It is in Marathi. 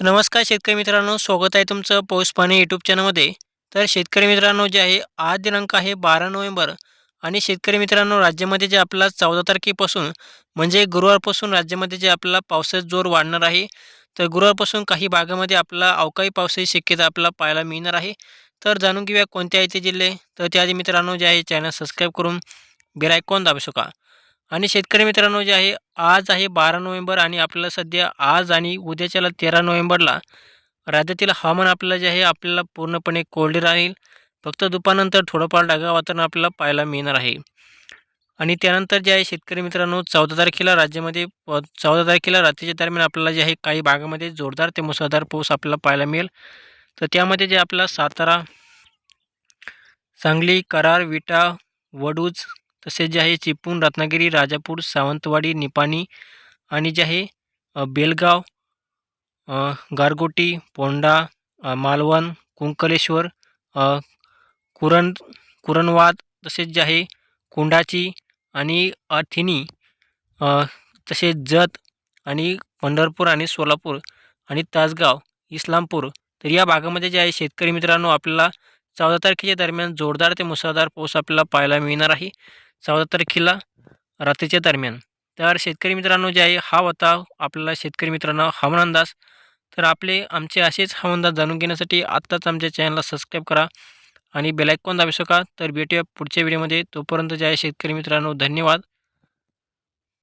तर नमस्कार शेतकरी मित्रांनो स्वागत आहे तुमचं पाऊस पाणी यूट्यूब चॅनलमध्ये तर शेतकरी मित्रांनो जे आहे आज दिनांक आहे बारा नोव्हेंबर आणि शेतकरी मित्रांनो राज्यामध्ये जे आपला चौदा तारखेपासून म्हणजे गुरुवारपासून राज्यामध्ये जे आपला पावसाचा जोर वाढणार आहे तर गुरुवारपासून काही भागामध्ये आपला अवकाळी पावसाची शक्यता आपल्याला पाहायला मिळणार आहे. तर जाणून घेऊया कोणते आहे ते जिल्हे. तर त्याआधी मित्रांनो जे आहे चॅनल सबस्क्राईब करून बेल दाबू शका आणि शेतकरी मित्रांनो जे आहे आज आहे बारा नोव्हेंबर आणि आपल्याला सध्या आज आणि उद्याच्याला तेरा नोव्हेंबरला राज्यातील हवामान आपल्याला जे आहे आपल्याला पूर्णपणे कोरडे राहील. फक्त दुपारनंतर थोडंफार ढगाळ वातावरण आपल्याला पाहायला मिळणार आहे. आणि त्यानंतर जे आहे शेतकरी मित्रांनो चौदा तारखेला राज्यामध्ये चौदा तारखेला रात्रीच्या दरम्यान आपल्याला जे आहे काही भागामध्ये जोरदार ते मुसळधार पाऊस आपल्याला पाहायला मिळेल. तर त्यामध्ये जे आपला सातारा सांगली करार विटा वडूज तसेच जे आहे चिपळूण रत्नागिरी राजापूर सावंतवाडी निपाणी आणि जे आहे बेलगाव गारगोटी पोंडा मालवण कुंकलेश्वर कुरण कुरणवाद तसेच जे आहे कुंडाची आणि अथिनी तसेच जत आणि पंढरपूर आणि सोलापूर आणि तासगाव इस्लामपूर. तर या भागामध्ये जे आहे शेतकरी मित्रांनो आपल्याला चौदा तारखेच्या दरम्यान जोरदार ते मुसळधार पाऊस आपल्याला पाहायला मिळणार आहे. चौदा तारखेला रात्रीच्या दरम्यान. तर शेतकरी मित्रांनो जे आहे हा होता आपल्याला शेतकरी मित्रांनो हवामान अंदाज तर आपले आमचे असेच हवामान अंदाज जाणून घेण्यासाठी आत्ताच आमच्या चॅनलला सबस्क्राईब करा आणि बेलायकॉन दाबू शका तर भेटूया पुढच्या व्हिडिओमध्ये. तोपर्यंत जे आहे शेतकरी मित्रांनो धन्यवाद.